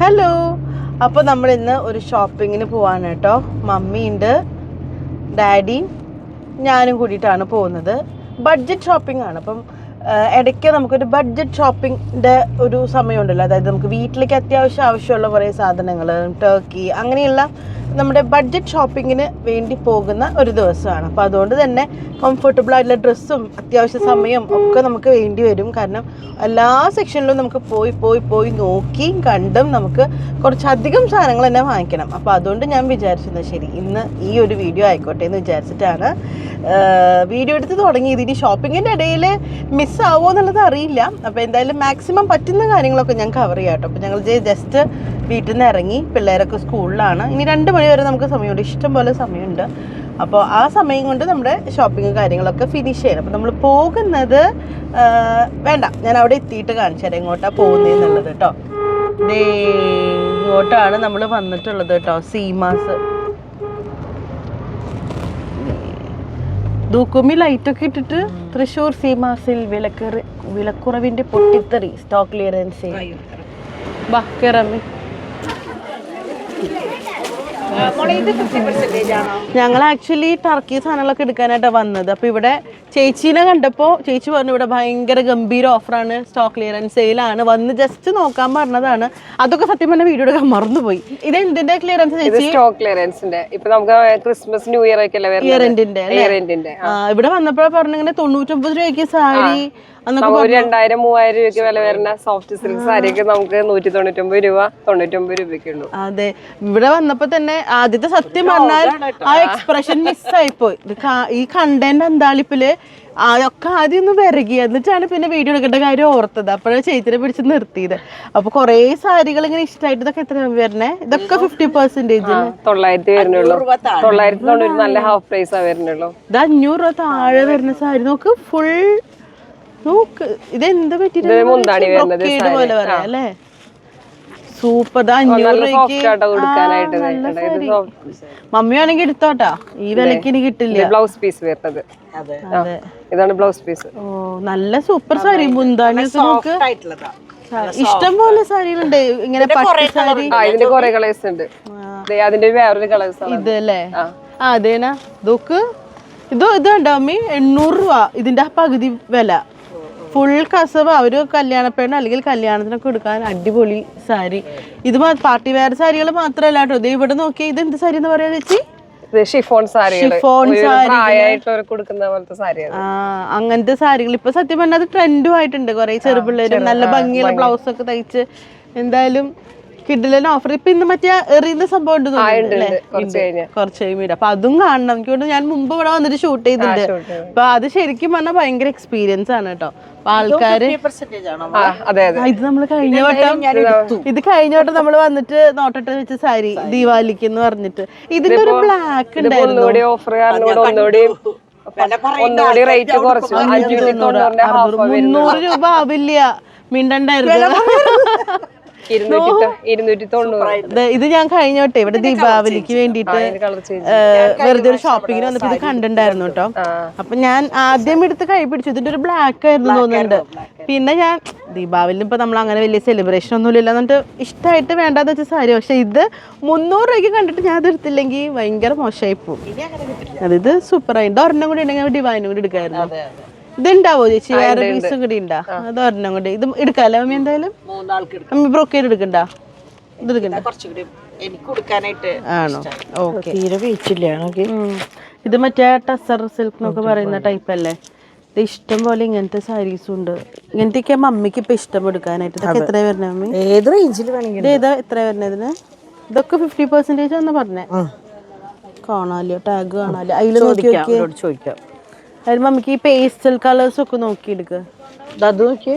Hello അപ്പോൾ നമ്മൾ ഇന്ന് ഒരു ഷോപ്പിങ്ങിന് പോവാണ് കേട്ടോ. മമ്മിയുണ്ട് ഡാഡി ഞാനും കൂടിയിട്ടാണ് പോകുന്നത്. ബഡ്ജറ്റ് ഷോപ്പിംഗ് ആണ്. അപ്പം ഇടയ്ക്ക് നമുക്കൊരു ബഡ്ജറ്റ് ഷോപ്പിങ്ങിന്റെ ഒരു സമയമുണ്ടല്ലോ. അതായത് നമുക്ക് വീട്ടിലേക്ക് അത്യാവശ്യം ആവശ്യമുള്ള കുറേ സാധനങ്ങൾ ടർക്കി അങ്ങനെയുള്ള നമ്മുടെ ബഡ്ജറ്റ് ഷോപ്പിങ്ങിന് വേണ്ടി പോകുന്ന ഒരു ദിവസമാണ്. അപ്പോൾ അതുകൊണ്ട് തന്നെ കംഫർട്ടബിൾ ആയിട്ടുള്ള ഡ്രസ്സും അത്യാവശ്യ സമയം ഒക്കെ നമുക്ക് വേണ്ടി വരും. കാരണം എല്ലാ സെക്ഷനിലും നമുക്ക് പോയി പോയി പോയി നോക്കിയും കണ്ടും നമുക്ക് കുറച്ചധികം സാധനങ്ങൾ തന്നെ വാങ്ങിക്കണം. അപ്പോൾ അതുകൊണ്ട് ഞാൻ വിചാരിച്ചത് ശരി ഇന്ന് ഈ ഒരു വീഡിയോ ആയിക്കോട്ടെ എന്ന് വിചാരിച്ചിട്ടാണ്. വീഡിയോ എടുത്ത് തുടങ്ങി. ഇതിന് ഷോപ്പിങ്ങിന്റെ ഇടയിൽ മിസ്സാവോ എന്നുള്ളത് അറിയില്ല. അപ്പോൾ എന്തായാലും മാക്സിമം പറ്റുന്ന കാര്യങ്ങളൊക്കെ ഞാൻ കവർ ചെയ്യാം കേട്ടോ. അപ്പോൾ ഞങ്ങൾ ജസ്റ്റ് വീട്ടിൽ നിന്ന് ഇറങ്ങി പിള്ളേരൊക്കെ സ്കൂളിലാണ്. ഇനി രണ്ട് മണി വരെ നമുക്ക് സമയമുണ്ട്. ഇഷ്ടം പോലെ സമയമുണ്ട്. അപ്പോൾ ആ സമയം കൊണ്ട് നമ്മുടെ ഷോപ്പിംഗ് കാര്യങ്ങളൊക്കെ ഫിനിഷ് ചെയ്യണം. അപ്പോൾ നമ്മൾ പോകുന്നത് വേണ്ട. ഞാൻ അവിടെ എത്തിയിട്ട് കാണിച്ചു തരാം എങ്ങോട്ടാണ് പോകുന്നതെന്നുള്ളത് കേട്ടോ ദേ ഇങ്ങോട്ടാണ് നമ്മൾ വന്നിട്ടുള്ളത് കേട്ടോ സീമാസ്. ദൂക്കുമി ലൈറ്റൊക്കെ ഇട്ടിട്ട് തൃശ്ശൂർ സീമാസിൽ വിലക്കറി വിലക്കുറവിന്റെ പൊട്ടിത്തെറി സ്റ്റോക്ക് ക്ലിയറൻസ് ബാ കേറമ്മി ഞങ്ങൾ ആക്ച്വലി ടർക്കി സാധനങ്ങളൊക്കെ എടുക്കാനായിട്ടാണ് വന്നത്. അപ്പോൾ ഇവിടെ ചേച്ചീനെ കണ്ടപ്പോൾ ചേച്ചി പറഞ്ഞു ഇവിടെ ഭയങ്കര ഗംഭീര ഓഫറാണ് സ്റ്റോക്ക് ക്ലിയറൻസ് സെയിലാണ് വന്ന് ജസ്റ്റ് നോക്കാൻ പറഞ്ഞതാണ്. അതൊക്കെ സത്യം പറഞ്ഞ വീഡിയോ എടുക്കാൻ മറന്നുപോയി. ഇത് എന്തിന്റെ ക്ലിയറൻസ് ചേച്ചി? സ്റ്റോക്ക് ക്ലിയറൻസിന്റെ ഇപ്പൊ നമുക്ക് ക്രിസ്മസ് ന്യൂ ഇയർ ഒക്കെ ഇയർ എൻഡിന്റെ ഇവിടെ വന്നപ്പോഴാണ് പറഞ്ഞിങ്ങനെ തൊണ്ണൂറ്റൊമ്പത് രൂപയ്ക്ക് സാരി രണ്ടായിരം മൂവായിരം രൂപയ്ക്ക് വില വരുന്ന സോഫ്റ്റ് സിൽക്ക് സാരിയൊക്കെ നമുക്ക് നൂറ്റി തൊണ്ണൂറ്റൊമ്പത് രൂപ തൊണ്ണൂറ്റൊമ്പത് രൂപയ്ക്ക് ഉള്ളൂ. അതെ. ഇവിടെ വന്നപ്പോ തന്നെ ആദ്യത്തെ സത്യം പറഞ്ഞാൽ ആ എക്സ്പ്രഷൻ മിസ്സായിപ്പോയി ഈ കണ്ടന്റ് അന്താളിപ്പിൽ അതൊക്കെ ആദ്യം ഒന്ന് വിറകി. എന്നിട്ടാണ് പിന്നെ വീഡിയോ എടുക്കേണ്ട കാര്യം ഓർത്തത്. അപ്പോഴാണ് ചേച്ചിനെ പിടിച്ച് നിർത്തിയത്. അപ്പൊ കുറേ സാരികൾ ഇങ്ങനെ ഇഷ്ടമായിട്ട് ഇതൊക്കെ എത്ര വരണേ ഇതൊക്കെ ഫിഫ്റ്റി പെർസെന്റേജ് തൊള്ളായിരത്തി വരുന്നുള്ളൂ തൊള്ളായിരത്തി തൊണ്ണൂറ് നല്ല ഹാഫ് പ്രൈസ് ആ വരുന്നുള്ളൂ ഇത് അഞ്ഞൂറ് രൂപ താഴെ വരുന്ന സാരി. നോക്ക് ഫുൾ നോക്ക്. ഇത് എന്ത് പറ്റിയിട്ട് പോലെ പറയാം അല്ലേ? സൂപ്പർ ഇത് അഞ്ഞൂറ് നല്ല രൂപയ്ക്ക്. സോഫ്റ്റ് ആട്ടോ കൊടുക്കാനായിട്ട് ആ, നല്ല സാരി. മമ്മി വേണമെങ്കിൽ എടുത്തോട്ടാ. ഈ വിലക്ക് ഇനി കിട്ടില്ല. ബ്ലൗസ് പീസ് വരുന്നത്. അതെ. ഇതാണ് ബ്ലൗസ് പീസ് ഓ നല്ല സൂപ്പർ സാരി. മുന്താണി ഇഷ്ടം പോലെ സാരികളുണ്ട്. ഇങ്ങനെ പട്ട് സാരി. ആ ഇതിന്റെ കുറെ കളേഴ്സ് ഉണ്ട്. ദേ, അതിന്റെ വേറൊരു കളേഴ്സ് ഇത് അല്ലേ? ആ. അതേനാ. ഇതൊക്കെ. ഇതോ ഇത് കണ്ടോ അമ്മി? എണ്ണൂറ് രൂപ. ഇതിന്റെ പകുതി വില. ഫുൾ കസവ്. അവർ പെണ് അല്ലെങ്കിൽ കല്യാണത്തിനൊക്കെ എടുക്കാൻ അടിപൊളി സാരി. ഇത് പാർട്ടി വെയർ സാരികൾ മാത്രമല്ല കേട്ടോ. ഇത് ഇവിടെ നോക്കി ഇത് എന്ത് സാരി എന്ന് പറയാ ചേച്ചി ഷിഫോൺ അങ്ങനത്തെ സാരികൾ ഇപ്പൊ സത്യം പറഞ്ഞാൽ അത് ട്രെൻഡും ആയിട്ടുണ്ട്. കുറെ ചെറുപിള്ളേരും നല്ല ഭംഗിയുള്ള ബ്ലൗസ് ഒക്കെ തയ്ച്ച് എന്തായാലും കിഡിലൻ ഓഫർ ഇപ്പൊ ഇന്ന് മറ്റേ എറിയുന്ന സംഭവം ഉണ്ട് കുറച്ച് കഴിഞ്ഞ്. കുറച്ച് കഴിയുമ്പോൾ അപ്പൊ അതും കാണണം. എനിക്ക് ഞാൻ മുമ്പ് ഇവിടെ വന്നിട്ട് ഷൂട്ട് ചെയ്തിട്ടുണ്ട്. അപ്പൊ അത് ശരിക്കും പറഞ്ഞാൽ ഭയങ്കര എക്സ്പീരിയൻസ് ആണ് കേട്ടോ. ആൾക്കാര് ഇത് നമ്മൾ കഴിഞ്ഞ വട്ടം ഇത്. കഴിഞ്ഞ വട്ടം നമ്മൾ വന്നിട്ട് നോട്ടിട്ട് വെച്ച സാരി ദീപാവലിക്ക് എന്ന് പറഞ്ഞിട്ട്. ഇതിന്റെ ഒരു ബ്ലാക്ക് ഉണ്ടായിരുന്നു. ഒന്നുകൂടി റേറ്റ് കുറച്ച് മുന്നൂറ് രൂപ ആവില്ല. മിണ്ടണ്ടായിരുന്നു. ഇത് ഞാൻ കഴിഞ്ഞോട്ടെ ഇവിടെ ദീപാവലിക്ക് വേണ്ടിയിട്ട് വെറുതെ ഒരു ഷോപ്പിങ്ങിന് വന്നപ്പോ ഇത് കണ്ടിട്ടുണ്ടായിരുന്നു കേട്ടോ. അപ്പൊ ഞാൻ ആദ്യം എടുത്ത് കൈ പിടിച്ചു. ഇതിന്റെ ഒരു ബ്ലാക്ക് ആയിരുന്നു തോന്നുന്നുണ്ട്. പിന്നെ ഞാൻ ദീപാവലിന് ഇപ്പൊ നമ്മൾ അങ്ങനെ വലിയ സെലിബ്രേഷൻ ഒന്നും ഇല്ല എന്നിട്ട് ഇഷ്ടമായിട്ട് വേണ്ടാന്ന് വെച്ച സാരി. പക്ഷെ ഇത് മുന്നൂറ് രൂപയ്ക്ക് കണ്ടിട്ട് ഞാൻ അത് എടുത്തില്ലെങ്കിൽ ഭയങ്കര മോശമായി പോകും അതായത് സൂപ്പറായി ഒരെണ്ണം കൂടി ഉണ്ടെങ്കിൽ ഡിവൈനും കൂടി എടുക്കായിരുന്നു. ഇതുണ്ടാവോ ചേച്ചി? വേറെ പീസും കൂടി ഉണ്ടാ അത് ഒരെണ്ണം കൂടി. ഇത് എടുക്കാല്ലേ മമ്മി എന്തായാലും? മമ്മി ബ്രോക്കേഡ് എടുക്കണ്ട? ഇത് എടുക്കണ്ട. കുറച്ചുകൂടി എനിക്ക് കൊടുക്കാനായിട്ട് ആണോ? ഓക്കെ. തീരെ വീച്ചില്ലാണെങ്കിൽ ഇത് മറ്റേ ടസർ സിൽക്ക് എന്നൊക്കെ പറയുന്ന ടൈപ്പ് അല്ലേ? ഇത് ഇഷ്ടം പോലെ ഇങ്ങനത്തെ സാരീസും ഉണ്ട്. ഇങ്ങനത്തെയൊക്കെ മമ്മിക്ക് ഇപ്പൊ ഇഷ്ടം എടുക്കാനായിട്ട്. ഇതൊക്കെ എത്ര വരുന്നത് മമ്മി ഏത് റേഞ്ചിൽ വേണമെങ്കിൽ ഏതാ എത്ര വരുന്നത് ഇതിന്? ഇതൊക്കെ ഫിഫ്റ്റി പെർസെന്റേജ് ആണെന്ന് പറഞ്ഞേ. കാണാലോ ടാഗ് കാണാലോ അതിൽ നോക്കി നോക്കിയേ ചോദിക്കാം. അതിൽ മമ്മിക്ക് ഈ പേസ്റ്റൽ കളേഴ്സ് ഒക്കെ നോക്കി എടുക്കുക അത് നോക്കിയേ.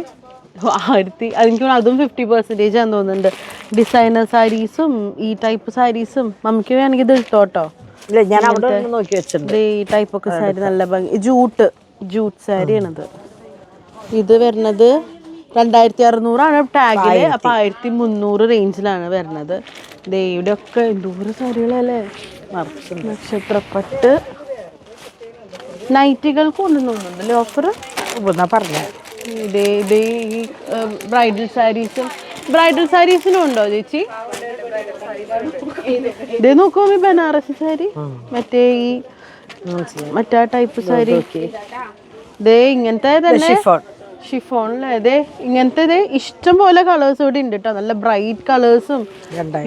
ആയിരത്തി എനിക്ക് അതും ഫിഫ്റ്റി പെർസെന്റേജ് ആണെന്ന് തോന്നുന്നുണ്ട്. ഡിസൈനർ സാരീസും ഈ ടൈപ്പ് സാരീസും മമ്മിക്ക് വേണമെങ്കിൽ ഇത് ഇട്ടോട്ടോ ഞാൻ അവിടെ നോക്കി വെച്ചിട്ടുണ്ട്. ഈ ടൈപ്പ് ഒക്കെ സാരി നല്ല ഭംഗി. ജൂട്ട് ജൂട്ട് സാരിയാണിത് ഇത് വരുന്നത് രണ്ടായിരത്തി അറുന്നൂറാണ് ടാഗിൽ അപ്പൊ ആയിരത്തി മുന്നൂറ് റേഞ്ചിലാണ് വരുന്നത്. ദേ ഇവിടെ ഒക്കെ എന്തോരം സാരികളല്ലേ നക്ഷത്രപ്പട്ട്. നൈറ്റികൾക്ക് കൊണ്ടുവന്നുണ്ടല്ലേ തോന്നുന്നുണ്ടല്ലേ ഓഫർ എന്നാ പറഞ്ഞ ഇതേ ഇതേ ഈ ബ്രൈഡൽ സാരീസും ബ്രൈഡൽ സാരീസിനും ഉണ്ടോ ചേച്ചി? ഇത് നോക്കൂ ഈ ബനാറസി സാരി മറ്റേ ഈ മറ്റേ ടൈപ്പ് സാരി ദേ ഇങ്ങനത്തെ തന്നെ ഷിഫോൺ ഷിഫോണിലെ ദേ ഇങ്ങനത്തെ ഇഷ്ടം പോലെ കളേഴ്സ് ഇവിടെ ഉണ്ട് കേട്ടോ നല്ല ബ്രൈറ്റ് കളേഴ്സും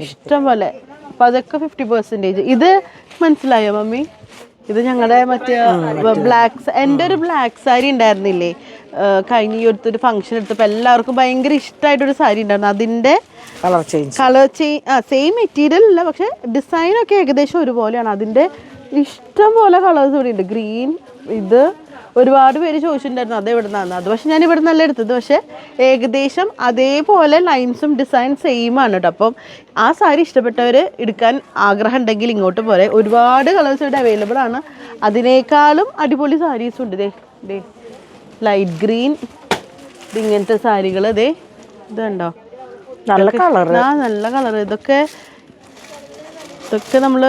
ഇഷ്ടം പോലെ. അപ്പൊ അതൊക്കെ ഫിഫ്റ്റി പെർസെന്റേജ് ഇത് മനസ്സിലായോ മമ്മി? ഇത് ഞങ്ങളുടെ മറ്റേ ബ്ലാക്ക് എന്റെ ഒരു ബ്ലാക്ക് സാരി ഉണ്ടായിരുന്നില്ലേ? കഴിഞ്ഞ ഈ അടുത്തൊരു ഫംഗ്ഷൻ എടുത്തപ്പോൾ എല്ലാവർക്കും ഭയങ്കര ഇഷ്ടമായിട്ടൊരു സാരി ഉണ്ടായിരുന്നു. അതിന്റെ കളർ ചേഞ്ച് കളർ ചേഞ്ച് ആ സെയിം മെറ്റീരിയൽ അല്ല പക്ഷേ ഡിസൈനൊക്കെ ഏകദേശം ഒരുപോലെയാണ്. അതിന്റെ ഇഷ്ടം പോലെ കളേഴ്സ് ഇവിടെ ഉണ്ട്. ഗ്രീൻ ഇത് ഒരുപാട് പേര് ചോദിച്ചിട്ടുണ്ടായിരുന്നു അത് എവിടെ നിന്നാണ് അത് പക്ഷെ ഞാൻ ഇവിടെ നിന്നല്ല എടുത്തത്. പക്ഷേ ഏകദേശം അതേപോലെ ലൈൻസും ഡിസൈൻ സെയിം ആണ് കേട്ടോ അപ്പം ആ സാരി ഇഷ്ടപ്പെട്ടവർ എടുക്കാൻ ആഗ്രഹം ഉണ്ടെങ്കിൽ ഇങ്ങോട്ട് പോരെ. ഒരുപാട് കളേഴ്സ് ഇവിടെ അവൈലബിൾ ആണ്. അതിനേക്കാളും അടിപൊളി സാരീസ് ഉണ്ട് ദേ ദേ. ലൈറ്റ് ഗ്രീൻ ഇങ്ങനത്തെ സാരികൾ ദേ ഇതുണ്ടോ നല്ല കളർ ആ നല്ല കളർ ഇതൊക്കെ ഇതൊക്കെ നമ്മൾ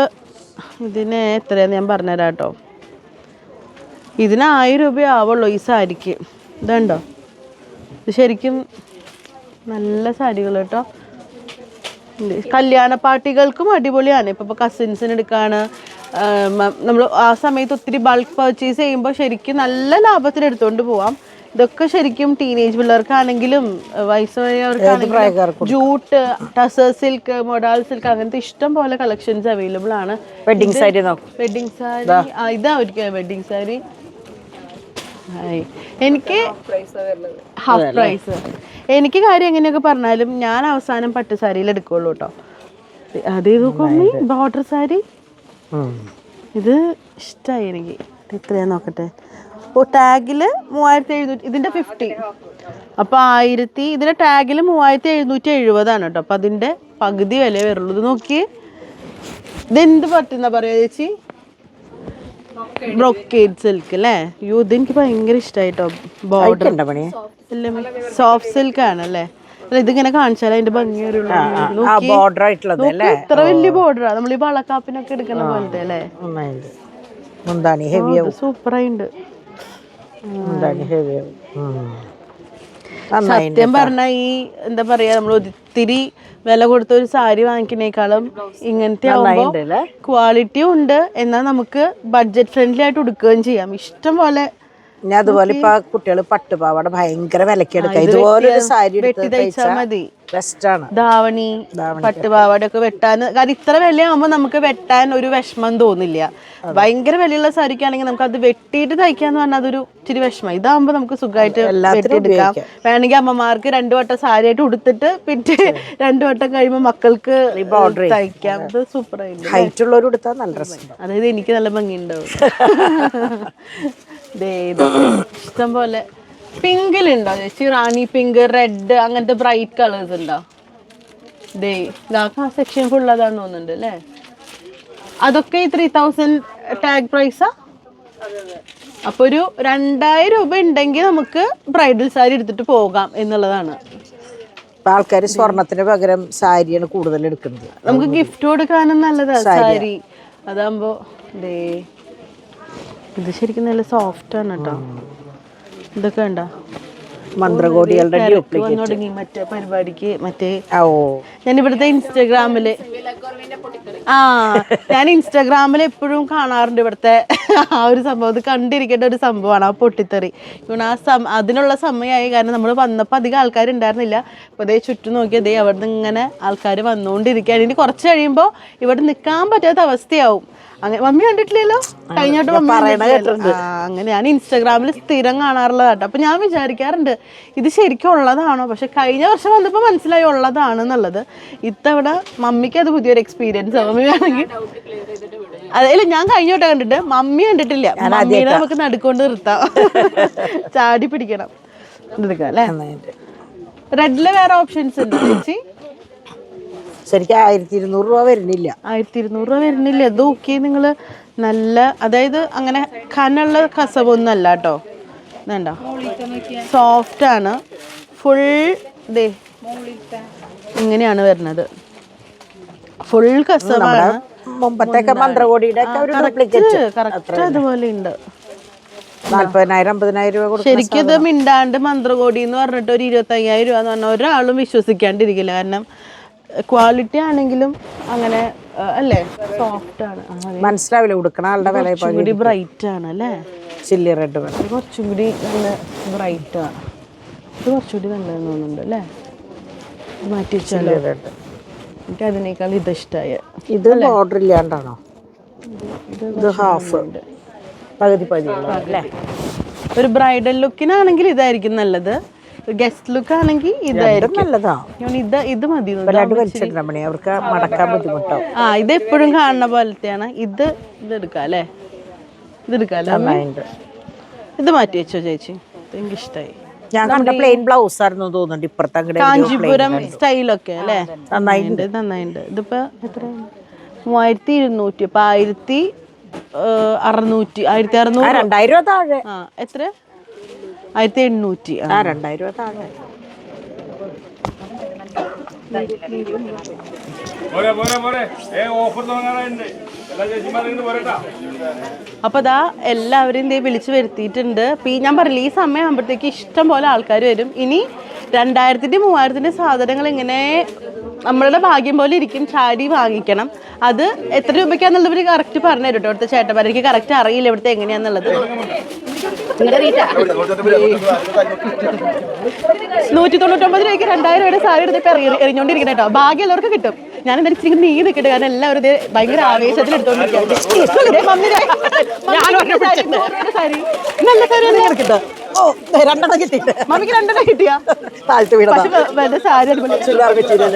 ഇതിന് എത്രയാന്ന് ഞാൻ പറഞ്ഞുതരാം കേട്ടോ ഇതിന് ആയിരം രൂപ ആവുള്ളൂ ഈ സാരിക്ക്. ഇതുണ്ടോ? ഇത് ശരിക്കും നല്ല സാരികൾ കേട്ടോ. കല്യാണ പാർട്ടികൾക്കും അടിപൊളിയാണ്. ഇപ്പൊ ഇപ്പോൾ കസിൻസിന് എടുക്കാണ്. നമ്മൾ ആ സമയത്ത് ഒത്തിരി ബൾക്ക് പർച്ചേസ് ചെയ്യുമ്പോൾ ശരിക്കും നല്ല ലാഭത്തിന് എടുത്തുകൊണ്ട് പോവാം. ഇതൊക്കെ ശരിക്കും ടീനേജ് പിള്ളേർക്കാണെങ്കിലും വയസ്സായവർക്കാണെങ്കിലും jute tussar silk modal silk അങ്ങനത്തെ ഇഷ്ടം പോലെ കളക്ഷൻസ് അവൈലബിൾ ആണ്. വെഡിങ് സാരി വെഡിങ് സാരി ഇതാ ഒരിക്കലും വെഡിങ് സാരി എനിക്ക് ഹാഫ് പ്രൈസ് എനിക്ക് കാര്യം എങ്ങനെയൊക്കെ പറഞ്ഞാലും ഞാൻ അവസാനം പട്ടു സാരിയിൽ എടുക്കുള്ളൂ കേട്ടോ അതേ നോക്കുമ്പോ ബോർഡർ സാരി. ഇത് ഇഷ്ടമായി എനിക്ക്. എത്രയാ നോക്കട്ടെ. ഓ ടാഗിൽ മൂവായിരത്തി എഴുന്നൂറ്റി ഇതിന്റെ ഫിഫ്റ്റി അപ്പൊ ആയിരത്തി ഇതിന്റെ ടാഗിൽ മൂവായിരത്തി എഴുന്നൂറ്റി എഴുപതാണ് കേട്ടോ അപ്പൊ അതിന്റെ പകുതി വില വരുള്ളൂ. ഇത് നോക്കി ഇതെന്ത് പറ്റുന്ന പറയാ ചേച്ചി? ബ്രൊക്കേഡ് സിൽക്ക് അല്ലേ യോ ഇതെനിക്ക് ഭയങ്കര ഇഷ്ടമായിട്ടോ ബോർഡർ സോഫ്റ്റ് സിൽക്ക് ആണല്ലേ അല്ലേ? അല്ല ഇതിങ്ങനെ കാണിച്ചാൽ അതിന്റെ ഭംഗി ബോർഡർ ആയിട്ടുള്ളത് ഇത്ര വലിയ ബോർഡറാ നമ്മൾ ഈ വളക്കാപ്പിനൊക്കെ എടുക്കുന്ന പോലത്തെ അല്ലേ? മുന്താണി ഹെവി ആവും സൂപ്പറായിണ്ട് മുന്താണി ഹെവി ആവും നന്നായി സത്യം പറഞ്ഞ ഈ എന്താ പറയാ നമ്മൾ ഒത്തിരി വില കൊടുത്ത ഒരു സാരി വാങ്ങിക്കുന്നേക്കാളും ഇങ്ങനത്തെ ക്വാളിറ്റി ക്വാളിറ്റിയും ഉണ്ട്. എന്നാൽ നമുക്ക് ബഡ്ജറ്റ് ഫ്രണ്ട്ലി ആയിട്ട് എടുക്കുകയും ചെയ്യാം. ഇഷ്ടം പോലെ പിന്നെ അതുപോലെ ഇപ്പൊ കുട്ടികൾ പട്ടുപാവാട ഭയങ്കര വിലക്ക് എടുക്കാം. ഇതുപോലെ ഒരു സാരി വെട്ടി തയ്ച്ചാൽ മതി. ധാവണി പട്ടുപാവാടൊക്കെ വെട്ടാൻ കാരണം ഇത്ര വിലയാകുമ്പോൾ നമുക്ക് വെട്ടാൻ ഒരു വിഷമം തോന്നില്ല. ഭയങ്കര വിലയുള്ള സാരിക്കാണെങ്കിൽ നമുക്ക് അത് വെട്ടിയിട്ട് തയ്ക്കാന്ന് പറഞ്ഞാൽ അതൊരു ഇച്ചിരി വിഷമം. ഇതാകുമ്പോൾ നമുക്ക് സുഖമായിട്ട് വെട്ടിയെടുക്കാം. വേണമെങ്കിൽ അമ്മമാർക്ക് രണ്ടു വട്ടം സാരി ആയിട്ട് ഉടുത്തിട്ട് പിന്നെ രണ്ടു വട്ടം കഴിയുമ്പോൾ മക്കൾക്ക് തയ്ക്കാം. അത്. സൂപ്പർ ആയിട്ട് നല്ല അതായത് എനിക്ക് നല്ല ഭംഗിയുണ്ടാവും. ഇഷ്ടം പോലെ പിങ്കിലുണ്ടോ ചേച്ചി? റാണി പിങ്ക് റെഡ് അങ്ങനത്തെ ബ്രൈറ്റ് കളേഴ്സ് ഉണ്ടോ? ദേ ഇതാക്ക് ആ സെക്ഷൻ ഫുൾ അതാന്ന് തോന്നുന്നുണ്ട് അല്ലേ? അതൊക്കെ ഈ ത്രീ തൗസൻഡ് ടാഗ് പ്രൈസാ അപ്പോൾ ഒരു രണ്ടായിരം രൂപ ഉണ്ടെങ്കിൽ നമുക്ക് ബ്രൈഡൽ സാരി എടുത്തിട്ട് പോകാം എന്നുള്ളതാണ്. ആൾക്കാർ സ്വർണത്തിന് പകരം സാരിയാണ് കൂടുതൽ എടുക്കുന്നത്. നമുക്ക് ഗിഫ്റ്റ് കൊടുക്കാനും നല്ലതാ സാരി. അതാകുമ്പോ ദേ ഇത് ശരിക്കും നല്ല സോഫ്റ്റ് ആണ് കേട്ടോ. ഇതൊക്കെ ഉണ്ടോ മന്ത്രകോടികളുടെ മറ്റേ പരിപാടിക്ക് മറ്റേ ഓ. ഞാൻ ഇവിടുത്തെ ഇൻസ്റ്റാഗ്രാമിൽ ആ ഞാൻ ഇൻസ്റ്റാഗ്രാമിൽ എപ്പോഴും കാണാറുണ്ട് ഇവിടുത്തെ ആ ഒരു സംഭവം. അത് കണ്ടിരിക്കേണ്ട ഒരു സംഭവമാണ് ആ പൊട്ടിത്തെറി. ആ സം അതിനുള്ള സമയമായി കാരണം നമ്മൾ വന്നപ്പോൾ അധികം ആൾക്കാരുണ്ടായിരുന്നില്ല. അപ്പോൾ അതേ ചുറ്റും നോക്കി അതേ അവിടെ നിന്ന് ഇങ്ങനെ ആൾക്കാർ വന്നുകൊണ്ടിരിക്കുകയാണ് ഇനി കുറച്ച് കഴിയുമ്പോൾ ഇവിടെ നിൽക്കാൻ പറ്റാത്ത അവസ്ഥയാവും. അങ്ങനെ മമ്മി കണ്ടിട്ടില്ലല്ലോ? കഴിഞ്ഞോട്ട് മമ്മി കണ്ടിട്ടില്ലല്ലോ. ആ, അങ്ങനെ ഞാൻ ഇൻസ്റ്റാഗ്രാമിൽ സ്ഥിരം കാണാറുള്ളതാട്ടോ അപ്പൊ ഞാൻ വിചാരിക്കാറുണ്ട് ഇത് ശരിക്കും ഉള്ളതാണോ? പക്ഷെ കഴിഞ്ഞ വർഷം വന്നപ്പോൾ മനസ്സിലായി ഉള്ളതാണ് എന്നുള്ളത്. ഇത്തവണ മമ്മിക്ക് അത് പുതിയൊരു എക്സ്പീരിയൻസ് മമ്മി വേണമെങ്കിൽ അതായത് ഞാൻ കഴിഞ്ഞോട്ടെ കണ്ടിട്ട് മമ്മി കണ്ടിട്ടില്ല. മമ്മീനെ നമുക്ക് നടുക്കൊണ്ട് നിർത്താം. ചാടി പിടിക്കണം. അല്ലേ? റെഡിൽ വേറെ ഓപ്ഷൻസ് ഉണ്ട്. ചേച്ചി? ശരിക്കും ആയിരത്തി ഇരുന്നൂറ് രൂപ വരുന്നില്ല. ആയിരത്തി ഇരുന്നൂറ് രൂപ വരുന്നില്ല. ഇത് നോക്കി നിങ്ങൾ നല്ല അതായത് അങ്ങനെ കനുള്ള കസവൊന്നും അല്ല കേട്ടോ. വേണ്ടോ. സോഫ്റ്റ് ആണ്. ഫുൾ ദേ ഇങ്ങനെയാണ് വരുന്നത്. ഫുൾ കസവാണ്. മുമ്പത്തെ മന്ത്രകോടിയുടെ ഒരു ഡ്യൂപ്ലിക്കേറ്റ് കറക്റ്റ് അതുപോലെ ഉണ്ട്. നാല്പതിനായിരം അമ്പതിനായിരം രൂപ കൊടുക്കും ശരിക്കും ഇത് മിണ്ടാണ്ട് മന്ത്രകോടി എന്ന് പറഞ്ഞിട്ട് ഒരു ഇരുപത്തയ്യായിരം രൂപ എന്ന് പറഞ്ഞാൽ ഒരാളും വിശ്വസിക്കാണ്ടിരിക്കില്ല. കാരണം ക്വാളിറ്റി ആണെങ്കിലും അങ്ങനെ അല്ലേ? സോഫ്റ്റ് ആണ്. മനസ്സിലാവില്ല ഉടുക്കണ ആളുടെ വില കൂടി ബ്രൈറ്റ് ആണ് അല്ലേ? ചില്ലി റെഡ് വേണം ഇത് കുറച്ചും കൂടി നല്ല ബ്രൈറ്റ് ആണ് ഇത് കുറച്ചുകൂടി നല്ലതെന്ന് തോന്നുന്നുണ്ട് അല്ലേ? മാറ്റി വെച്ചാലോ? റെഡ് എനിക്ക് അതിനേക്കാൾ ഇത് ഇഷ്ടമായ ഇത് ഓർഡർ ഇല്ലാണ്ടാണോ? ഇത് ഹാഫ് പകുതി പകുതി. ഒരു ബ്രൈഡൽ ലുക്കിനാണെങ്കിൽ ഇതായിരിക്കും നല്ലത്. ഗസ്റ്റ് ലുക്ക് ആണെങ്കിൽ ഇതായിരിക്കും. നല്ലതാ. ഞാൻ ഇത് ഇത് മതി അവർക്ക് മടക്കാൻ ബുദ്ധിമുട്ടാവും. ആ ഇത് എപ്പോഴും കാണുന്ന പോലത്തെയാണ്. ഇത് ഇത് എടുക്കാം അല്ലേ? ഇത് അല്ലേ ഇത് മാറ്റി വെച്ചോ ചേച്ചി. എനിക്ക് ഇഷ്ടമായി ഞാൻ കണ്ട പ്ലെയിൻ ബ്ലൗസ് ആയിരുന്നു തോന്നുന്നുണ്ട്. ഇപ്പുറത്തെ കാഞ്ചീപുരം സ്റ്റൈലൊക്കെ അല്ലേ? നന്നായിട്ടുണ്ട് നന്നായിട്ടുണ്ട് നന്നായിട്ടുണ്ട് ഇതിപ്പോ എത്ര മൂവായിരത്തി ഇരുന്നൂറ്റി അപ്പൊ ആയിരത്തി അറുന്നൂറ്റി ആയിരത്തി അറുന്നൂറ്. രണ്ടായിരം താഴെ. ആ എത്ര? ആയിരത്തി എണ്ണൂറ്റി ആ. രണ്ടായിരം രൂപ താഴെ ഏ ഓഫർ അപ്പൊ എല്ലാവരും ദേ വിളിച്ചു വരുത്തിയിട്ടുണ്ട്. ഇപ്പൊ ഈ ഞാൻ പറഞ്ഞില്ല ഈ സമയം ആകുമ്പോഴത്തേക്ക് ഇഷ്ടം പോലെ ആൾക്കാർ വരും. ഇനി രണ്ടായിരത്തിന്റെ മൂവായിരത്തിന്റെ സാധനങ്ങൾ ഇങ്ങനെ നമ്മളുടെ ഭാഗ്യം പോലെ ഇരിക്കും. ചാടി വാങ്ങിക്കണം. അത് എത്ര രൂപയ്ക്കാന്നുള്ളത് ഇവർ കറക്റ്റ് പറഞ്ഞു തരും കേട്ടോ ഇവിടുത്തെ ചേട്ടന്മാർ എനിക്ക് കറക്റ്റ് അറിയില്ല ഇവിടുത്തെ എങ്ങനെയാന്നുള്ളത്. നൂറ്റി തൊണ്ണൂറ്റൊമ്പത് രൂപയ്ക്ക് രണ്ടായിരം രൂപയുടെ സാരി എടുത്തിട്ട് ഇപ്പൊ കേട്ടോ എറിഞ്ഞോണ്ടിരിക്കണ എല്ലാവർക്കും കിട്ടും. ഞാൻ എന്തായാലും ഇച്ചിരി നീ നിൽക്കട്ടെ കാരണം എല്ലാവരും ഇത് ഭയങ്കര ആവേശത്തിൽ തന്നെ. ഓ രണ്ടെണ്ണം കിട്ടിയിട്ട് മമ്മിക്ക് രണ്ടെണ്ണം കിട്ടിയാ? താഴ്ത്തു വീണതാ പക്ഷെ വെ- വെറുതെ സാരി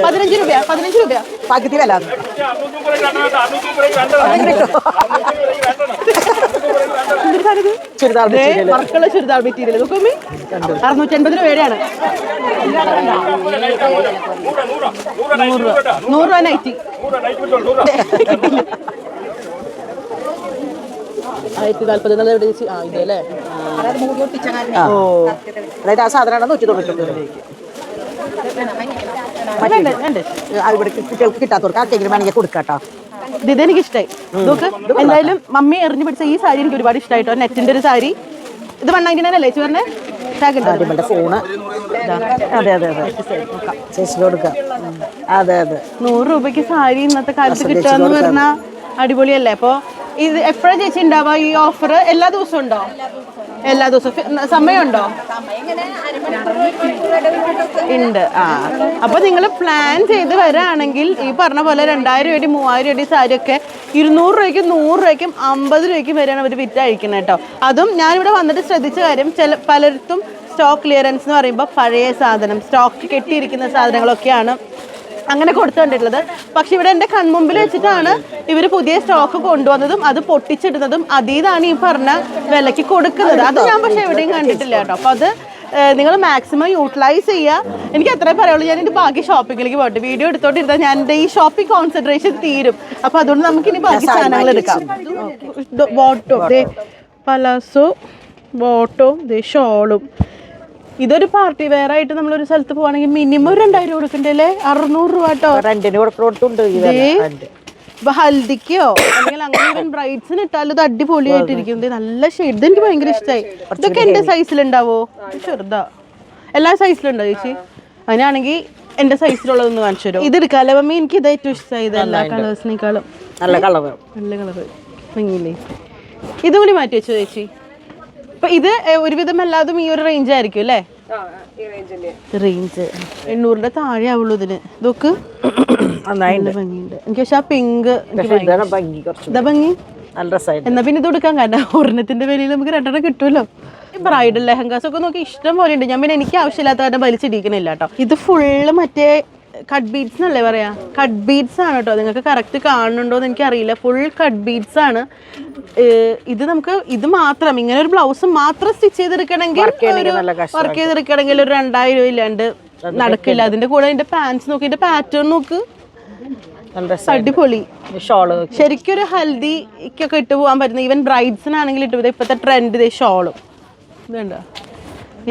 പതിനഞ്ച് രൂപയാ? പതിനഞ്ച് രൂപ പകുതി വില വർക്കുള്ള ചുരിദാർ മെറ്റീരിയൽ നോക്കുമ്പോ അറുന്നൂറ്റി അൻപത് രൂപയുടെയാണ്. നൂറ് രൂപ. നൂറ് രൂപ നൈറ്റി. നൂറ് നൈറ്റ് വിട്ടോ നൂറ് ആയിരത്തി നാല്പത് എന്നുള്ള എവിടെ ചേച്ചി? ആ. ഇതല്ലേ ഓ. അതായത് ആ സാധനമാണ് നൂറ്റി തൊണ്ണൂറ്റൊമ്പത് രൂപയ്ക്ക് വേണ്ട വേണ്ട. ആ, ഇവിടെ കുട്ടികൾക്ക് കിട്ടാത്തവർക്ക് ആർക്കെങ്കിലും വേണമെങ്കിൽ കൊടുക്കാട്ടോ ഇത് എനിക്ക് ഇഷ്ടമായി നോക്ക് എന്തായാലും മമ്മി എറിഞ്ഞു പിടിച്ച ഈ സാരി എനിക്ക് ഒരുപാട് ഇഷ്ടമായിട്ടോ നെറ്റിന്റെ ഒരു സാരി. ഇത് വൺ നയന്റി നയൻ അല്ലേ ഫോണ് അതെ അതെ അതെ. കൊടുക്കാം. അതെ അതെ. നൂറ് രൂപയ്ക്ക് സാരി ഇന്നത്തെ കാലത്ത് കിട്ടുക എന്ന് പറഞ്ഞാൽ അടിപൊളിയല്ലേ? അപ്പോൾ ഇത് എപ്പോഴാ ചേച്ചി ഉണ്ടാവുക? ഈ ഓഫർ എല്ലാ ദിവസവും ഉണ്ടോ? എല്ലാ ദിവസവും. സമയമുണ്ടോ? ഉണ്ട്. ആ. അപ്പൊ നിങ്ങൾ പ്ലാൻ ചെയ്ത് വരാണെങ്കിൽ ഈ പറഞ്ഞ പോലെ രണ്ടായിരം രൂപയുടെ മൂവായിരം രൂപയുടെ സാരി ഒക്കെ ഇരുന്നൂറ് രൂപയ്ക്കും നൂറ് രൂപയ്ക്കും അമ്പത് രൂപയ്ക്കും വരെയാണ് അവർ വിറ്റ് അഴിക്കുന്നത് കേട്ടോ അതും ഞാനിവിടെ വന്നിട്ട് ശ്രദ്ധിച്ച കാര്യം ചില പലർക്കും സ്റ്റോക്ക് ക്ലിയറൻസ് എന്ന് പറയുമ്പോൾ പഴയ സാധനം സ്റ്റോക്ക് കെട്ടിയിരിക്കുന്ന സാധനങ്ങളൊക്കെയാണ് അങ്ങനെ കൊടുത്തു കണ്ടിട്ടുള്ളത്. പക്ഷെ ഇവിടെ എന്റെ കൺമുമ്പിൽ വെച്ചിട്ടാണ് ഇവർ പുതിയ സ്റ്റോക്ക് കൊണ്ടുവന്നതും അത് പൊട്ടിച്ചിടുന്നതും അതീതാണ് ഈ പറഞ്ഞ വിലക്ക് കൊടുക്കുന്നത്. അത് ഞാൻ പക്ഷെ എവിടെയും കണ്ടിട്ടില്ല കേട്ടോ. അപ്പോൾ അത് നിങ്ങൾ മാക്സിമം യൂട്ടിലൈസ് ചെയ്യുക എനിക്ക് അത്രേ പറയുള്ളൂ. ഞാൻ എന്റെ ബാക്കി ഷോപ്പിങ്ങിലേക്ക് പോട്ടെ. വീഡിയോ എടുത്തോണ്ടിരുന്നാൽ ഞാൻ എന്റെ ഈ ഷോപ്പിംഗ് കോൺസെൻട്രേഷൻ തീരും. അപ്പോൾ അതുകൊണ്ട് നമുക്ക് ഇനി ബാക്കി സാധനങ്ങൾ എടുക്കാം. ബോട്ടോ പലാസോ ബോട്ടോ ഷോളും ഇതൊരു പാർട്ടി വെയർ ആയിട്ട് നമ്മൾ ഒരു സ്ഥലത്ത് പോവാണെങ്കിൽ മിനിമം രണ്ടായിരം കൊടുക്കണ്ടല്ലേ അറുന്നൂറ് രൂപ കേട്ടോ. റെന്റിന് കൊടുക്കുന്നുണ്ട് ഇപ്പൊ ഹൽദിക്കോ അല്ലെങ്കിൽ അങ്ങനെ ബ്രൈഡ്സിന് ഇട്ടാലും ഇത് അടിപൊളിയായിട്ടിരിക്കും. നല്ല ഷെയ്ഡ് ഇത് എനിക്ക് ഭയങ്കര ഇഷ്ടമായി ഇതൊക്കെ എന്റെ സൈസിലുണ്ടാവോ ചെറുതാ. എല്ലാ സൈസിലുണ്ടോ ചേച്ചി? അങ്ങനെയാണെങ്കിൽ എന്റെ സൈസിലുള്ളതൊന്ന് കാണിച്ചു തരും ഇത് എടുക്കാല്ലേ? മമ്മി എനിക്ക് ഇത് ഏറ്റവും ഇഷ്ടമായി ഇത് എല്ലാ കളേഴ്സിനേക്കാളും നല്ല കളർ നല്ല കളർ ഭംഗിയില്ലേ? ഇതുകൂടി മാറ്റി വെച്ചോ ചേച്ചി. ഇപ്പൊ ഇത് ഒരുവിധം എല്ലാതും ഈ ഒരു റേഞ്ച് ആയിരിക്കും അല്ലേ? റേഞ്ച് എണ്ണൂറിന്റെ താഴെ ആവുള്ളൂ ഇതിന്. ഇതൊക്കെ നല്ല ഭംഗിയുണ്ട്. എനിക്ക് പക്ഷെ ആ പിങ്ക് ഇതാ ഭംഗി? എന്നാ പിന്നെ ഇത് കൊടുക്കാൻ കാരണം ഒരെണ്ണത്തിന്റെ വിലയിൽ നമുക്ക് രണ്ടെണ്ണം കിട്ടുമല്ലോ ബ്രൈഡൽ ലെഹങ്കാസ് ഒക്കെ നോക്കി ഇഷ്ടം പോലെ ഉണ്ട്. ഞാൻ പിന്നെ എനിക്ക് ആവശ്യമില്ലാത്ത കാരണം വലിച്ചിടിക്കണില്ല കേട്ടോ. ഇത് ഫുള്ള് മറ്റേ കട്ട് ബീഡ്സ് എന്നല്ലേ പറയാ? കട്ട് ബീറ്റ്സ് ആണ് കേട്ടോ. നിങ്ങൾക്ക് കറക്റ്റ് കാണുന്നുണ്ടോ എന്ന് എനിക്കറിയില്ല. ഫുൾ കട്ട് ബീറ്റ്സ് ആണ്. ഇത് നമുക്ക് ഇത് മാത്രം. ഇങ്ങനെ ഒരു ബ്ലൗസ് മാത്രം സ്റ്റിച്ച് ചെയ്തെടുക്കണമെങ്കിൽ ഒരു വർക്ക് ചെയ്തെടുക്കണമെങ്കിൽ ഒരു രണ്ടായിരം രൂപ ഇല്ലാണ്ട് നടക്കില്ല. അതിന്റെ കൂടെ അതിന്റെ പാൻസ് നോക്കി. അതിന്റെ പാറ്റേൺ നോക്ക്. അടിപൊളി. ഷോൾ ശരിക്കും ഒരു ഹൽദിക്കൊക്കെ ഇട്ട് പോകാൻ പറ്റുന്ന ഈവൻ ബ്രൈഡ്സിനാണെങ്കിൽ ഇട്ട് പോകാം. ഇപ്പോഴത്തെ ട്രെൻഡ് ഇതേ ഷോളും ഇതുണ്ടോ?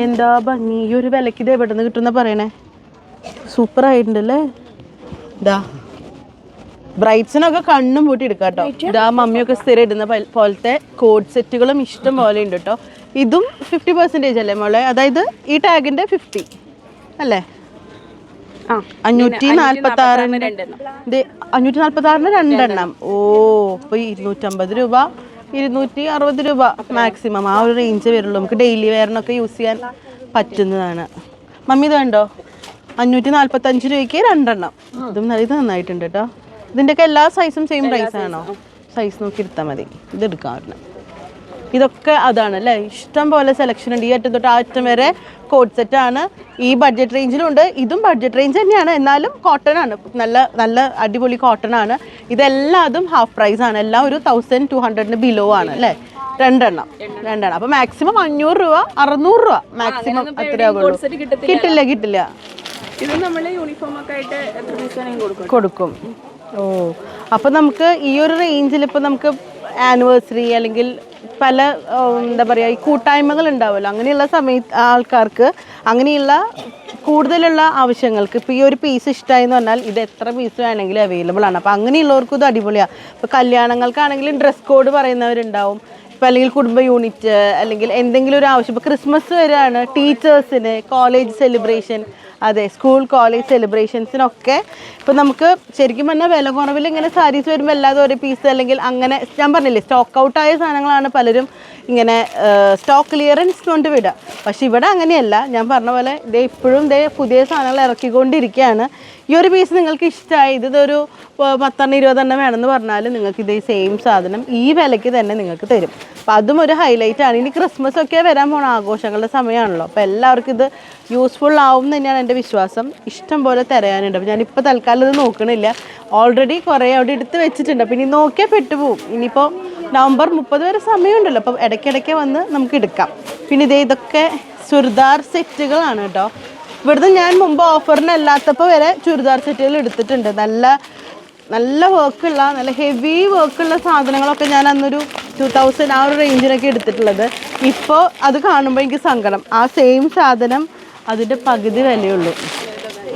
എന്താ ഭംഗി? ഈ ഒരു വിലക്ക് ഇത് എവിടെ നിന്ന് കിട്ടുന്ന പറയണേ? സൂപ്പർ ആയിട്ടുണ്ടല്ലേ ഇതാ ബ്രൈറ്റ്സിനൊക്കെ കണ്ണും പൂട്ടി എടുക്കാം കേട്ടോ ഇതാ മമ്മിയൊക്കെ സ്ഥിരം ഇടുന്ന പോലത്തെ കോഡ് സെറ്റുകളും ഇഷ്ടം പോലെ ഉണ്ട് കേട്ടോ ഇതും ഫിഫ്റ്റി പെർസെന്റേജ് അല്ലേ മോളെ? അതായത് ഈ ടാഗിന്റെ ഫിഫ്റ്റി അല്ലേ? ആ അഞ്ഞൂറ്റി നാൽപ്പത്തി ആറിന് അഞ്ഞൂറ്റി നാൽപ്പത്തി ആറിന് രണ്ടെണ്ണം. ഓ അപ്പൊ ഇരുന്നൂറ്റമ്പത് രൂപ ഇരുന്നൂറ്റി അറുപത് രൂപ മാക്സിമം ആ ഒരു റേഞ്ച് വരുള്ളൂ. നമുക്ക് ഡെയിലി വെയറിനൊക്കെ യൂസ് ചെയ്യാൻ പറ്റുന്നതാണ്. മമ്മി ഇത് കണ്ടോ? അഞ്ഞൂറ്റി നാല്പത്തി അഞ്ച് രൂപയ്ക്ക് രണ്ടെണ്ണം. ഇതും നല്ല ഇത് നന്നായിട്ടുണ്ട് കേട്ടോ ഇതിന്റെയൊക്കെ എല്ലാ സൈസും സെയിം പ്രൈസ് ആണോ? സൈസ് നോക്കി എടുത്താൽ മതി. ഇത് എടുക്കാം ഒരെണ്ണം ഇതൊക്കെ അതാണ് അല്ലേ? ഇഷ്ടം പോലെ സെലക്ഷൻ ഉണ്ട്. ഈ അറ്റം തൊട്ട് ആ അറ്റം വരെ കോഡ് സെറ്റ് ആണ്. ഈ ബഡ്ജറ്റ് റേഞ്ചിലുണ്ട് ഇതും ബഡ്ജറ്റ് റേഞ്ച് തന്നെയാണ്. എന്നാലും കോട്ടൺ ആണ്. നല്ല നല്ല അടിപൊളി കോട്ടൺ ആണ്. ഇതെല്ലാം അതും ഹാഫ് പ്രൈസ് ആണ്. എല്ലാം ഒരു തൗസൻഡ് ടു ഹൺഡ്രഡിന് ബിലോ ആണ് അല്ലേ? രണ്ടെണ്ണം. രണ്ടെണ്ണം. അപ്പൊ മാക്സിമം അഞ്ഞൂറ് രൂപ അറുന്നൂറ് രൂപ മാക്സിമം അത്രയാവുള്ളൂ കിട്ടില്ല കിട്ടില്ല. ഇത് നമ്മൾ യൂണിഫോം ഒക്കെ ആയിട്ട് കൊടുക്കും കൊടുക്കും. ഓ. അപ്പോൾ നമുക്ക് ഈ ഒരു റേഞ്ചിൽ ഇപ്പോൾ നമുക്ക് ആനിവേഴ്സറി അല്ലെങ്കിൽ പല എന്താ പറയുക ഈ കൂട്ടായ്മകൾ ഉണ്ടാവുമല്ലോ. അങ്ങനെയുള്ള സമയ ആൾക്കാർക്ക് അങ്ങനെയുള്ള കൂടുതലുള്ള ആവശ്യങ്ങൾക്ക് ഇപ്പോൾ ഈ ഒരു പീസ് ഇഷ്ടമായി എന്ന് പറഞ്ഞാൽ ഇത് എത്ര പീസ് വേണമെങ്കിലും അവൈലബിൾ ആണ്. അപ്പോൾ അങ്ങനെയുള്ളവർക്കും ഇത് അടിപൊളിയാ. ഇപ്പോൾ കല്യാണങ്ങൾക്കാണെങ്കിലും ഡ്രസ് കോഡ് പറയുന്നവരുണ്ടാവും. ഇപ്പൊ അല്ലെങ്കിൽ കുടുംബ യൂണിറ്റ് അല്ലെങ്കിൽ എന്തെങ്കിലും ഒരു ആവശ്യം. ഇപ്പോൾ ക്രിസ്മസ് വരെയാണ് ടീച്ചേഴ്സിന് കോളേജ് സെലിബ്രേഷൻ അതെ സ്കൂൾ കോളേജ് സെലിബ്രേഷൻസിനൊക്കെ ഇപ്പം നമുക്ക് ശരിക്കും പറഞ്ഞാൽ വില കുറവിൽ ഇങ്ങനെ സാരീസ് വരുമ്പോൾ അല്ലാതെ ഒരു പീസ് അല്ലെങ്കിൽ അങ്ങനെ ഞാൻ പറഞ്ഞില്ലേ സ്റ്റോക്ക് ഔട്ട് ആയ സാധനങ്ങളാണ് പലരും ഇങ്ങനെ സ്റ്റോക്ക് ക്ലിയറൻസ് കൊണ്ട് വിടുക. പക്ഷെ ഇവിടെ അങ്ങനെയല്ല. ഞാൻ പറഞ്ഞ പോലെ ഇതേ ഇപ്പോഴും ഇതേ പുതിയ സാധനങ്ങൾ ഇറക്കിക്കൊണ്ടിരിക്കുകയാണ്. ഈ ഒരു പീസ് നിങ്ങൾക്ക് ഇഷ്ടമായി ഇതൊരു പത്തെണ്ണം ഇരുപതെണ്ണം വേണമെന്ന് പറഞ്ഞാൽ നിങ്ങൾക്ക് ഇതേ സെയിം സാധനം ഈ വിലയ്ക്ക് തന്നെ നിങ്ങൾക്ക് തരും. അപ്പം അതും ഒരു ഹൈലൈറ്റ് ആണ്. ഇനി ക്രിസ്മസ് ഒക്കെ വരാൻ പോണ ആഘോഷങ്ങളുടെ സമയമാണല്ലോ. അപ്പോൾ എല്ലാവർക്കും ഇത് യൂസ്ഫുൾ ആവും തന്നെയാണ് എന്റെ വിശ്വാസം. ഇഷ്ടം പോലെ തിരയാനുണ്ട്. അപ്പോൾ ഞാനിപ്പോൾ തൽക്കാലം ഇത് നോക്കണില്ല. ഓൾറെഡി കുറേ അവിടെ എടുത്ത് വെച്ചിട്ടുണ്ട്. അപ്പം ഇനി നോക്കിയാൽ പെട്ടുപോകും ഇനിയിപ്പോൾ നവംബർ മുപ്പത് വരെ സമയമുണ്ടല്ലോ. അപ്പോൾ ഇടയ്ക്കിടയ്ക്ക് വന്ന് നമുക്ക് എടുക്കാം. പിന്നെ ഇതേ ഇതൊക്കെ ചുരിദാർ സെറ്റുകളാണ് കേട്ടോ. ഇവിടുന്ന് ഞാൻ മുമ്പ് ഓഫറിന് അല്ലാത്തപ്പോൾ വരെ ചുരിദാർ സെറ്റുകൾ എടുത്തിട്ടുണ്ട്. നല്ല നല്ല വർക്കുള്ള നല്ല ഹെവി വർക്കുള്ള സാധനങ്ങളൊക്കെ ഞാൻ അന്നൊരു ടു തൗസൻഡ് ആ ഒരു റേഞ്ചിനൊക്കെ എടുത്തിട്ടുള്ളത്. ഇപ്പോൾ അത് കാണുമ്പോൾ എനിക്ക് സങ്കടം. ആ സെയിം സാധനം അതിന്റെ പകുതി വിലയുള്ളൂ.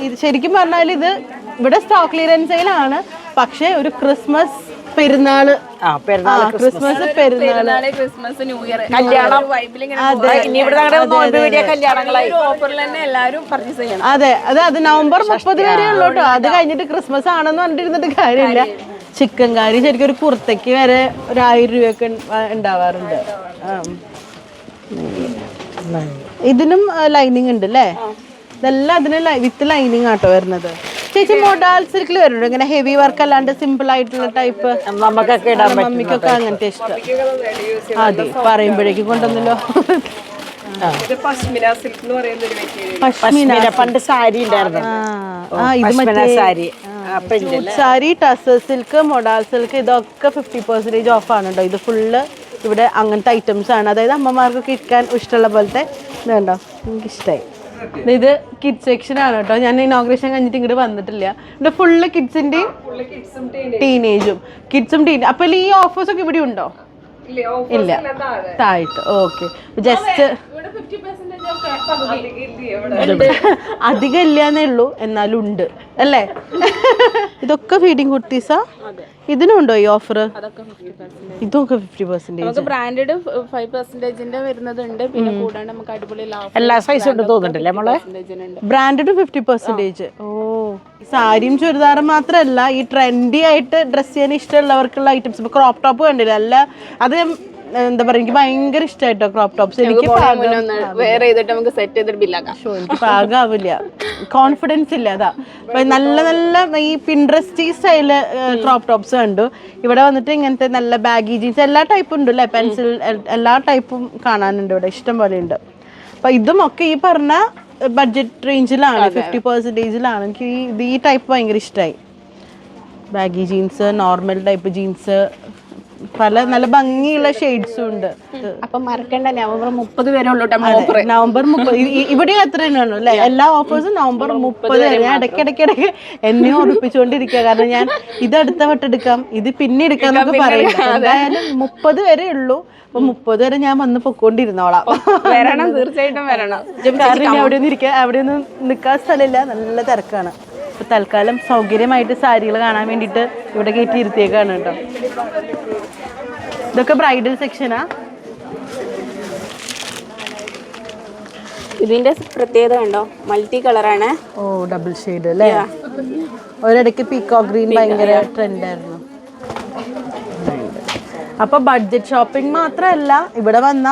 ഇത് ശരിക്കും പറഞ്ഞാൽ ഇത് ഇവിടെ സ്റ്റോക്ക് ക്ലിയറൻസ് പക്ഷേ ഒരു ക്രിസ്മസ് പെരുന്നാൾ. ക്രിസ്മസ്. പെരുന്നാൾ. Christmas new year. കല്യാണം. അതെ അതെ അത് നവംബർ മുപ്പത് വരെ ഉള്ളൂ കേട്ടോ അത് കഴിഞ്ഞിട്ട് ക്രിസ്മസ് ആണെന്ന് പറഞ്ഞിരുന്നിട്ട് കാര്യമില്ല. ചിക്കൻ കറി ശരിക്കും ഒരു പുറത്തേക്ക് വരെ ഒരു ആയിരം രൂപയൊക്കെ ഉണ്ട- ഉണ്ടാവാറുണ്ട് ഇതിനും ലൈനിങ് ഉണ്ട് അല്ലേ ഇതെല്ലാം അതിന് വിത്ത് ലൈനിങ് ആട്ടോ വരുന്നത്. ചേച്ചി മോഡൽ സിൽക്കിൽ വരുന്നുണ്ട്. ഇങ്ങനെ ഹെവി വർക്ക് അല്ലാണ്ട് സിമ്പിൾ ആയിട്ടുള്ള ടൈപ്പ് നമുക്കൊക്കെ ഇടാൻ പറ്റും മമ്മിക്കൊക്കെ അങ്ങനത്തെ ഇഷ്ടം. അതെ പറയുമ്പോഴേക്കും കൊണ്ടുവന്നല്ലോ. പണ്ട് സാരി ഉണ്ടായിരുന്നു sari. Tussar silk modal silk ഇതൊക്കെ ഫിഫ്റ്റി പെർസെന്റേജ് ഓഫ് ആണ് കേട്ടോ ഇത് ഫുള്ള് ഇവിടെ അങ്ങനത്തെ ഐറ്റംസ് ആണ്. അതായത് അമ്മമാർക്കൊക്കെ ഇരിക്കാൻ ഇഷ്ടമുള്ള പോലത്തെ ഇതുണ്ടോ? കണ്ടോ എനിക്ക് ഇഷ്ടമായി ഇത് കിഡ് സെക്ഷൻ ആണ് കേട്ടോ. ഞാൻ ഇനോഗ്രേഷൻ കഴിഞ്ഞിട്ട് ഇങ്ങോട്ട് വന്നിട്ടില്ല. ഇവിടെ ഫുള്ള് കിഡ്സിന്റെയും ടീനേജും കിഡ്സും ടീനേജ് അപ്പൊ ഈ ഓഫേഴ്സ് ഒക്കെ ഇവിടെ ഉണ്ടോ? ഇല്ല താഴ്ത്ത് ഓക്കെ ജസ്റ്റ് അധികം ഇല്ലാന്നേ ഉള്ളൂ എന്നാലും ഉണ്ട് അല്ലേ? ഇതൊക്കെ ഫീഡിങ് കുർത്തീസാ ഇതിനും ഉണ്ടോ ഈ ഓഫർ ഇതൊക്കെ ഫിഫ്റ്റി പെർസെന്റേജ് നമുക്ക് ബ്രാൻഡഡ് ഫൈവ് പെർസെന്റേജിന്റെ വരുന്നതുണ്ട്. പിന്നെ കൂടാണ്ട് നമുക്ക് അടിപൊളി ലാഭം എല്ലാ സൈസും ഉണ്ട് തോന്നുന്നുണ്ടല്ലേ നമ്മളെ ബ്രാൻഡഡ് ഫിഫ്റ്റി പെർസെന്റേജ് ഓ. സാരിയും ചുരിദാറും മാത്രമല്ല ഈ ട്രെൻഡി ആയിട്ട് ഡ്രസ് ചെയ്യാൻ ഇഷ്ടമുള്ളവർക്കുള്ള ഐറ്റംസ് ഇപ്പൊ ക്രോപ്പ് ടോപ്പ് കണ്ടില്ല? അല്ല അത് എന്താ പറയുക എനിക്ക് ഭയങ്കര ഇഷ്ടമായിട്ടോ ക്രോപ്പ് ടോപ്സ് എനിക്ക് വേറെ ചെയ്തിട്ട് നമുക്ക് സെറ്റ് ചെയ്തിട്ട് ബില്ലാക്കാം എനിക്ക് പാകാവില്ല കോൺഫിഡൻസ് ഇല്ല അതാ. നല്ല നല്ല ഈ പിൻട്രസ്റ്റി സ്റ്റൈൽ ക്രോപ്പ് ടോപ്സ് കണ്ടു. ഇവിടെ വന്നിട്ട് ഇങ്ങനത്തെ നല്ല ബാഗി ജീൻസ് എല്ലാ ടൈപ്പും ഉണ്ട് അല്ലേ പെൻസിൽ എല്ലാ ടൈപ്പും കാണാനുണ്ട് ഇവിടെ. ഇഷ്ടം പോലെ ഉണ്ട്. അപ്പൊ ഇതും ഒക്കെ ഈ പറഞ്ഞ ബഡ്ജറ്റ് റേഞ്ചിലാണ് ഫിഫ്റ്റി പെർസെന്റേജിലാണ് എനിക്ക് ഈ ടൈപ്പ് ഭയങ്കര ഇഷ്ടമായി baggy jeans normal type jeans പല നല്ല ഭംഗിയുള്ള ഷെയ്ഡ്സും ഉണ്ട്. അപ്പൊ മറക്കണ്ട നവംബർ മുപ്പത് വരെ ഉള്ളൂ നവംബർ മുപ്പത് ഇവിടെ അത്ര തന്നെയാണ് അല്ലെ? എല്ലാ ഓഫേഴ്സും നവംബർ മുപ്പത് വരെ. ഞാൻ ഇടയ്ക്ക് ഇടയ്ക്ക് എന്നെ ഓർപ്പിച്ചുകൊണ്ടിരിക്കുക കാരണം ഞാൻ ഇത് അടുത്ത വട്ടം എടുക്കാം ഇത് പിന്നെ എടുക്കാം എന്നൊക്കെ പറയില്ല എന്തായാലും മുപ്പത് വരെ ഉള്ളൂ. അപ്പൊ മുപ്പത് വരെ ഞാൻ വന്ന് പൊക്കോണ്ടിരുന്നോളാം. വരണം തീർച്ചയായിട്ടും വരണം. അവിടെ ഒന്നും ഇരിക്കാൻ അവിടെ ഒന്നും നിൽക്കാൻ സ്ഥലമില്ല. നല്ല തിരക്കാണ്. അപ്പൊ തൽക്കാലം സൗകര്യമായിട്ട് സാരികൾ കാണാൻ വേണ്ടിയിട്ട് ഇവിടെ കയറ്റി ഇരുത്തിയേക്കാണ് കേട്ടോ. ഇതൊക്കെ ബ്രൈഡൽ സെക്ഷനാ? ഇതിന്റെ പ്രത്യേകത കണ്ടോ? മൾട്ടി കളറാണ്. ഓ ഡബിൾ ഷെയ്ഡ് അല്ലേ? ഒരിടയ്ക്ക് പീക്കോ ഗ്രീൻ ഭയങ്കര ട്രെൻഡ് ആയിരുന്നു അപ്പൊ ബഡ്ജറ്റ് ഷോപ്പിംഗ് മാത്രമല്ല ഇവിടെ വന്ന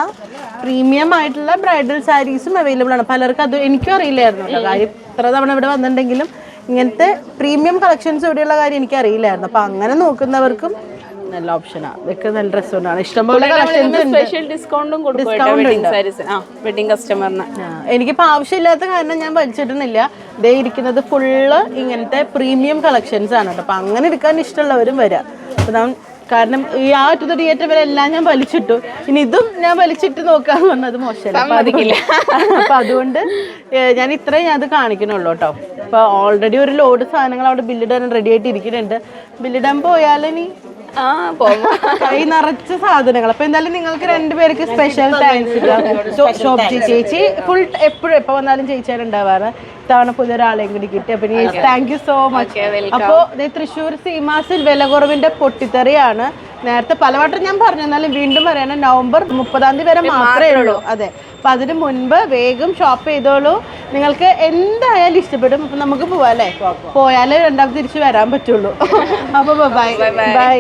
പ്രീമിയം ആയിട്ടുള്ള ബ്രൈഡൽ സാരീസും അവൈലബിൾ ആണ്. പലർക്കും അത് എനിക്കും അറിയില്ലായിരുന്നു കാര്യം ഇത്ര തവണ ഇവിടെ വന്നിട്ടുണ്ടെങ്കിലും ഇങ്ങനത്തെ പ്രീമിയം കളക്ഷൻസ് ഇവിടെയുള്ള കാര്യം എനിക്ക് അറിയില്ലായിരുന്നു അപ്പൊ അങ്ങനെ നോക്കുന്നവർക്കും നല്ല ഓപ്ഷനാണ് ഇതൊക്കെ നല്ല ഡ്രസ്സുകൊണ്ടാണ് ഇഷ്ടംപോലെ കളക്ഷൻസ് ഉണ്ട്. സ്പെഷ്യൽ ഡിസ്കൗണ്ടും ഡിസ്കൗണ്ട് വെഡിങ് കസ്റ്റമറിന് എനിക്കിപ്പോൾ ആവശ്യമില്ലാത്ത കാരണം ഞാൻ പഠിച്ചിട്ടുന്നില്ല ഇതേ ഇരിക്കുന്നത് ഫുള്ള് ഇങ്ങനത്തെ പ്രീമിയം കളക്ഷൻസ് ആണ് കേട്ടോ. അപ്പം അങ്ങനെ എടുക്കാൻ ഇഷ്ടമുള്ളവരും വരാം. അപ്പം ഞാൻ കാരണം ഈ ആ ടു തിയേറ്റർ വരെ എല്ലാം ഞാൻ വലിച്ചിട്ടു. ഇനി ഇതും ഞാൻ വലിച്ചിട്ട് നോക്കാന്ന് പറഞ്ഞത് മോശമല്ല. അപ്പൊ അതുകൊണ്ട് അതുകൊണ്ട് ഞാൻ ഇത്രയും ഞാൻ അത് കാണിക്കണുള്ളൂ കേട്ടോ. അപ്പൊ ഓൾറെഡി ഒരു ലോഡ് സാധനങ്ങൾ അവിടെ ബില്ലിടാൻ റെഡി ആയിട്ട് ഇരിക്കുന്നുണ്ട്. ബില്ലിടാൻ പോയാലിനി ആ പോവാ. കൈ നിറച്ച സാധനങ്ങൾ. അപ്പൊ എന്തായാലും നിങ്ങൾക്ക് രണ്ടുപേർക്ക് സ്പെഷ്യൽ താങ്ക്സ് ഷോപ്പ് ചേച്ചി ഫുൾ എപ്പോഴും എപ്പോ വന്നാലും ചേച്ചിയാണ് ഉണ്ടാവാറ് ഇത്തവണ പുതിയൊരാളെയും കൂടി കിട്ടി. അപ്പൊ താങ്ക് യു സോ മച്ച് അപ്പോ തൃശ്ശൂർ സീമാസിൽ വില കുറവിന്റെ പൊട്ടിത്തെറിയാണ്. നേരത്തെ പലവട്ടം ഞാൻ പറഞ്ഞു എന്നാലും വീണ്ടും പറയണം നവംബർ മുപ്പതാം തീയതി വരെ മാത്രമേ ഉള്ളൂ. അതെ. അപ്പൊ അതിന് മുൻപ് വേഗം ഷോപ്പ് ചെയ്തോളൂ. നിങ്ങൾക്ക് എന്തായാലും ഇഷ്ടപ്പെടും അപ്പൊ നമുക്ക് പോവാം അല്ലേ? പോയാലേ രണ്ടാമത് തിരിച്ചു വരാൻ പറ്റുള്ളൂ. അപ്പൊ ബൈ ബൈ